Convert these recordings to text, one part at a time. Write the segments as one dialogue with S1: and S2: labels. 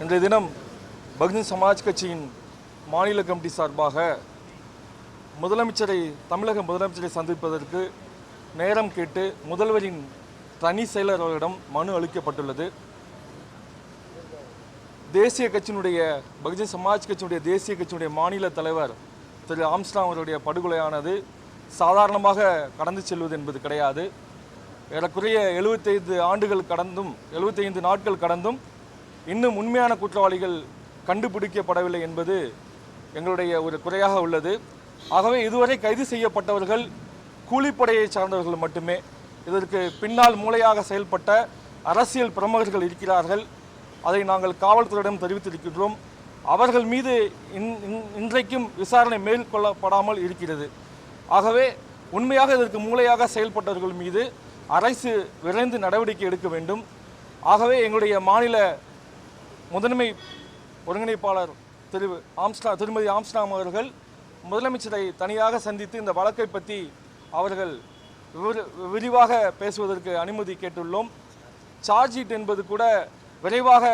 S1: இன்றைய தினம் பகுஜன் சமாஜ் கட்சியின் மாநில கமிட்டி சார்பாக முதலமைச்சரை தமிழக முதலமைச்சரை சந்திப்பதற்கு நேரம் கேட்டு முதல்வரின் தனி செயலர் அவர்களிடம் மனு அளிக்கப்பட்டுள்ளது. தேசிய கட்சியினுடைய பகுஜன் சமாஜ் கட்சியினுடைய தேசிய கட்சியினுடைய மாநில தலைவர் திரு ஆம்ஸ்டாங் அவருடைய படுகொலையானது சாதாரணமாக கடந்து செல்வது என்பது கிடையாது. ஏறக்குறைய எழுபத்தைந்து ஆண்டுகள் கடந்தும் எழுபத்தைந்து நாட்கள் கடந்தும் இன்னும் உண்மையான குற்றவாளிகள் கண்டுபிடிக்கப்படவில்லை என்பது எங்களுடைய ஒரு குறையாக உள்ளது. ஆகவே இதுவரை கைது செய்யப்பட்டவர்கள் கூலிப்படையை சார்ந்தவர்கள் மட்டுமே. இதற்கு பின்னால் மூளையாக செயல்பட்ட அரசியல் பிரமுகர்கள் இருக்கிறார்கள். அதை நாங்கள் காவல்துறையிடம் தெரிவித்திருக்கின்றோம். அவர்கள் மீது இன்- இன்- இன்றைக்கும் விசாரணை மேற்கொள்ளப்படாமல் இருக்கிறது. ஆகவே உண்மையாக இதற்கு மூளையாக செயல்பட்டவர்கள் மீது அரசு விரைந்து நடவடிக்கை எடுக்க வேண்டும். ஆகவே எங்களுடைய மாநில முதன்மை ஒருங்கிணைப்பாளர் திரு ஆம்ஸ்டா திருமதி ஆம்ஸ்டாம் அவர்கள் முதலமைச்சரை தனியாக சந்தித்து இந்த வழக்கை பற்றி அவர்கள் விரிவாக பேசுவதற்கு அனுமதி கேட்டுள்ளோம். சார்ஜ் ஷீட் என்பது கூட விரைவாக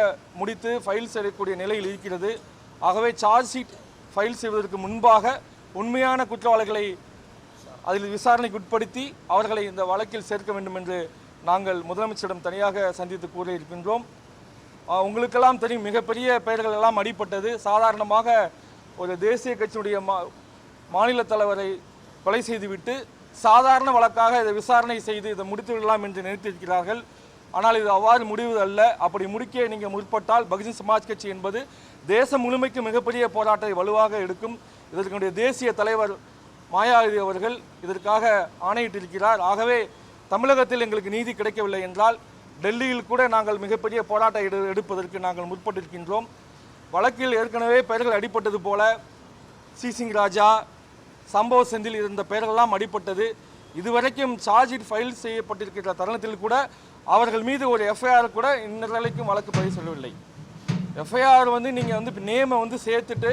S1: முடித்து ஃபைல் செய்யக்கூடிய நிலையில் இருக்கிறது. ஆகவே சார்ஜ் ஷீட் ஃபைல் செய்வதற்கு முன்பாக உண்மையான குற்றவாளிகளை அதில் விசாரணைக்கு உட்படுத்தி அவர்களை இந்த வழக்கில் சேர்க்க வேண்டும் என்று நாங்கள் முதலமைச்சரிடம் தனியாக சந்தித்து கூறியிருக்கின்றோம். உங்களுக்கெல்லாம் தெரியும் மிகப்பெரிய பெயர்கள் எல்லாம் அடிப்பட்டது சாதாரணமாக ஒரு தேசிய கட்சியினுடைய மா மாநில தலைவரை கொலை செய்துவிட்டு சாதாரண வழக்காக இதை விசாரணை செய்து இதை முடித்து விடலாம் என்று நினைத்திருக்கிறார்கள். ஆனால் இது அவ்வாறு முடிவது அல்ல. அப்படி முடிக்க நீங்கள் முற்பட்டால் பகுஜன் சமாஜ் கட்சி என்பது தேசம் முழுமைக்கு மிகப்பெரிய போராட்டத்தை வலுவாக எடுக்கும். இதற்குடைய தேசிய தலைவர் மாயாவதி அவர்கள் இதற்காக ஆணையிட்டிருக்கிறார். ஆகவே தமிழகத்தில் எங்களுக்கு நீதி கிடைக்கவில்லை என்றால் டெல்லியில் கூட நாங்கள் மிகப்பெரிய போராட்டம் எடு எடுப்பதற்கு நாங்கள் முற்பட்டிருக்கின்றோம். வழக்கில் ஏற்கனவே பெயர்கள் அடிப்பட்டது போல சிசிங் ராஜா சம்பவ செந்தில் இருந்த பெயர்களெல்லாம் அடிப்பட்டது இதுவரைக்கும் சார்ஜ் ஃபைல் செய்யப்பட்டிருக்கிற தருணத்தில் கூட அவர்கள் மீது ஒரு எஃப்ஐஆர் கூட இந்நிலைக்கும் வழக்கு பதிவு செல்லவில்லை எஃப்ஐஆர் வந்து நீங்கள் வந்து நேமை வந்து சேர்த்துட்டு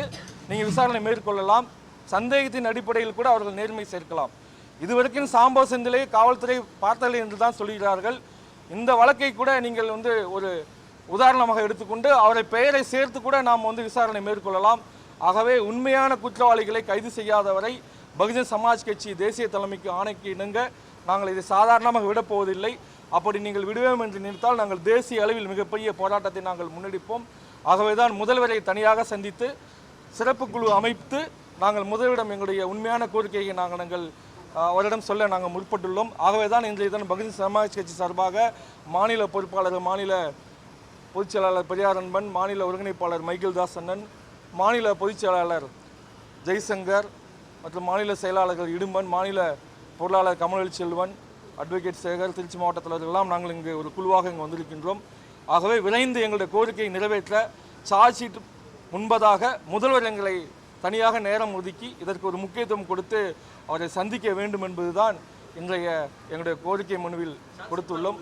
S1: நீங்கள் விசாரணை மேற்கொள்ளலாம். சந்தேகத்தின் அடிப்படையில் கூட அவர்கள் நேர்மை சேர்க்கலாம். இதுவரைக்கும் சாம்பவ செந்திலை காவல்துறை பார்த்ததில்லை என்று தான் சொல்கிறார்கள். இந்த வழக்கை கூட நீங்கள் வந்து ஒரு உதாரணமாக எடுத்துக்கொண்டு அவரை பெயரை சேர்த்து கூட நாம் வந்து விசாரணை மேற்கொள்ளலாம். ஆகவே உண்மையான குற்றவாளிகளை கைது செய்யாதவரை பகுஜன் சமாஜ் கட்சி தேசிய தலைமைக்கு ஆணைக்கு இணங்க நாங்கள் இதை சாதாரணமாக விடப்போவதில்லை. அப்படி நீங்கள் விடுவோம் என்று நினைத்தால் நாங்கள் தேசிய அளவில் மிகப்பெரிய போராட்டத்தை நாங்கள் முன்னெடுப்போம். ஆகவே தான் முதல்வரை தனியாக சந்தித்து சிறப்பு குழு அமைத்து நாங்கள் முதல்வரிடம் எங்களுடைய உண்மையான கோரிக்கையை நாங்கள் நாங்கள் அவரிடம் சொல்ல நாங்கள் முற்பட்டுள்ளோம். ஆகவே தான் இன்றைய தினம் பகுஜன் சமாஜ் கட்சி சார்பாக மாநில பொறுப்பாளர் மாநில பொதுச் செயலாளர் பெரியார் அன்பன் மாநில ஒருங்கிணைப்பாளர் மைக்கேல் தாஸ் அண்ணன் மாநில பொதுச் செயலாளர் ஜெய்சங்கர் மற்றும் மாநில செயலாளர்கள் இடும்பன் மாநில பொருளாளர் கமலவெளி செல்வன் அட்வொகேட் சேகர் திருச்சி மாவட்டத்தில் தலைவர்கள் எல்லாம் நாங்கள் இங்கு ஒரு குழுவாக இங்கே வந்திருக்கின்றோம். ஆகவே விரைந்து எங்களுடைய கோரிக்கையை நிறைவேற்ற சார்ஜ் ஷீட் முன்பதாக முதல்வர் எங்களை தனியாக நேரம் ஒதுக்கி இதற்கு ஒரு முக்கியத்துவம் கொடுத்து அவரை சந்திக்க வேண்டும் என்பதுதான் இன்றைய எங்களுடைய கோரிக்கை மனுவில் கொடுத்துள்ளோம்.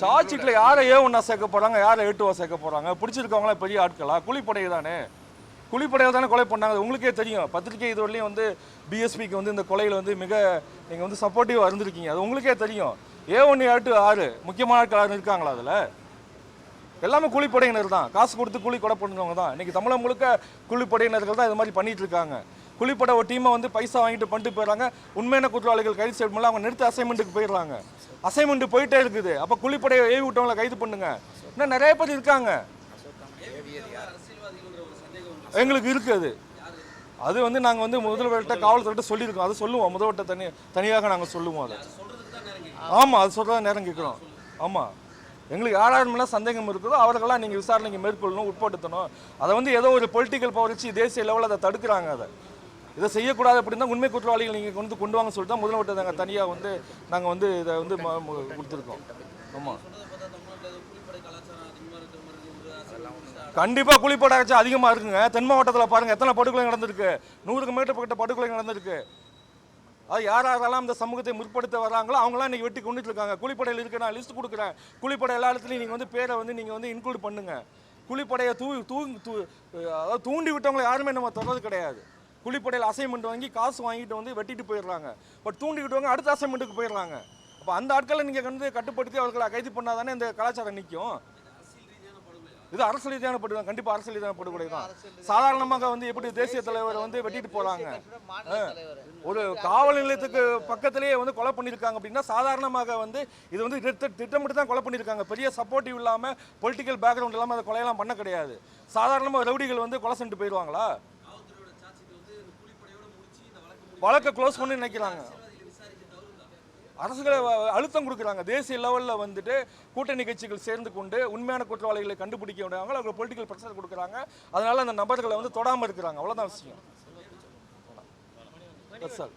S1: சார்ஜ் ஷீட்டில் யாரை ஏ ஒன்றா சேர்க்க போகிறாங்க யாரை ஏ சேர்க்க போகிறாங்க பிடிச்சிருக்கவங்களாம் பெரிய ஆட்களா. கூலிப்படை தானே? குழிப்படையை தானே கொலை பண்ணாங்க. அது உங்களுக்கே தெரியும். பத்திரிகை இதுவரையிலையும் வந்து பிஎஸ்பிக்கு வந்து இந்த கொலையில் வந்து மிக நீங்கள் வந்து சப்போர்ட்டிவாக இருந்திருக்கீங்க. அது உங்களுக்கே தெரியும். ஏ ஒன்று ஏ டூ ஆறு முக்கியமான ஆட்கள் இருக்காங்களா அதில்? எல்லாமே கூலிப்படையினர் தான். காசு கொடுத்து கூலி கொடை பண்ணுறவங்க தான். இன்றைக்கி தமிழகம் முழுக்க கூலிப்படையினர்கள் தான் இது மாதிரி பண்ணிகிட்டு இருக்காங்க. கூலிப்படை ஒரு டீமை வந்து பைசா வாங்கிட்டு பண்ணிட்டு போயிடுறாங்க. உண்மையான குற்றவாளிகள் கைது செய்யணும்ல அவங்க நிறுத்த அசைன்மெண்ட்டுக்கு போயிடுறாங்க. அசைன்மெண்ட் போயிட்டே இருக்குது. அப்போ குளிப்படையை ஏவி விட்டவங்களை கைது பண்ணுங்க. இன்னும் நிறைய பேர் இருக்காங்க. எங்களுக்கு இருக்குது அது. வந்து நாங்கள் வந்து முதல்வர்கிட்ட காவல்துறையிட்ட சொல்லியிருக்கோம். அது சொல்லுவோம். முதல்வர்கிட்ட தனி தனியாக நாங்கள் சொல்லுவோம் அதை. ஆமாம் அது சொல்கிறதா நேரம் கேட்குறோம். ஆமாம் எங்களுக்கு யார் சந்தேகம் இருக்குதோ அவர்களெல்லாம் நீங்கள் விசாரணைக்கு மேற்கொள்ளணும் உட்படுத்தணும். அதை வந்து ஏதோ ஒரு பொலிட்டிக்கல் பவர் வச்சு தேசிய லெவலில் அதை தடுக்கிறாங்க அதை. இதை செய்யக்கூடாது அப்படின்னா உண்மை குற்றவாளிகள் நீங்கள் கொண்டு கொண்டு வாங்க சொல்லிட்டு தான் முதல்வர்கிட்ட நாங்கள் தனியாக வந்து நாங்கள் வந்து இதை வந்து ம- கொடுத்துருக்கோம். ஆமாம் கண்டிப்பாக கூலிப்படை அதிகமாக இருக்குங்க. தென் மாவட்டத்தில் பாருங்கள் எத்தனை படுகொலை நடந்திருக்கு? நூறுக்கு மேற்பட்ட படுகொலை நடந்திருக்கு. அது யார் யாரெல்லாம் இந்த சமூகத்தை முற்படுத்த வராங்களோ அவங்களாம் இன்றைக்கி வெட்டி கொண்டுட்டு இருக்காங்க கூலிப்படையில் இருக்க நான் லிஸ்ட் கொடுக்குறேன். கூலிப்படை எல்லா இடத்துலையும் நீங்கள் வந்து பேரை வந்து நீங்கள் வந்து இன்க்ளூட் பண்ணுங்க. கூலிப்படையை தூ தூ தூ அதாவது தூண்டி விட்டவங்களை யாருமே நம்ம தொடர்றது கிடையாது. கூலிப்படையில் அசைன்மெண்ட் வாங்கி காசு வாங்கிட்டு வந்து வெட்டிட்டு போயிடுறாங்க. பட் தூண்டி விட்டவங்க அடுத்த அசைன்மெண்ட்டுக்கு போயிடுறாங்க. அப்போ அந்த ஆட்களை நீங்கள் வந்து கட்டுப்படுத்தி அவர்களை கைது பண்ணாதானே இந்த கலாச்சாரம் நிற்கும் இது அரசு ரீதியான படுகொலை கண்டிப்பா அரசு ரீதியான படுகொலை தான் சாதாரணமாக வந்து எப்படி தேசிய தலைவர் வந்து வெட்டிட்டு போறாங்க. ஒரு காவல் நிலையத்துக்கு பக்கத்திலேயே வந்து கொலை பண்ணியிருக்காங்க அப்படின்னா சாதாரணமாக வந்து இது வந்து திட்ட திட்டமிட்டு தான் கொலை பண்ணியிருக்காங்க. பெரிய சப்போர்ட்டிவ் இல்லாமல் பொலிட்டிக்கல் பேக்ரவுண்ட் இல்லாமல் அதை கொலையெல்லாம் பண்ண கிடையாது. சாதாரணமாக ரவுடிகள் வந்து கொலை செஞ்சுட்டு போயிடுவாங்களா? வழக்கை க்ளோஸ் பண்ணி நினைக்கிறாங்க. அரசுகளை அழுத்தம் கொடுக்குறாங்க. தேசிய லெவலில் வந்துட்டு கூட்டணி கட்சிகள் சேர்ந்து கொண்டு உண்மையான குற்றவாளிகளை கண்டுபிடிக்க விடாங்க அவங்க பொலிட்டிக்கல் ப்ரெஷர் கொடுக்குறாங்க. அதனால அந்த நபர்களை வந்து தொடாமல் இருக்கிறாங்க. அவ்வளோதான் விஷயம். சார்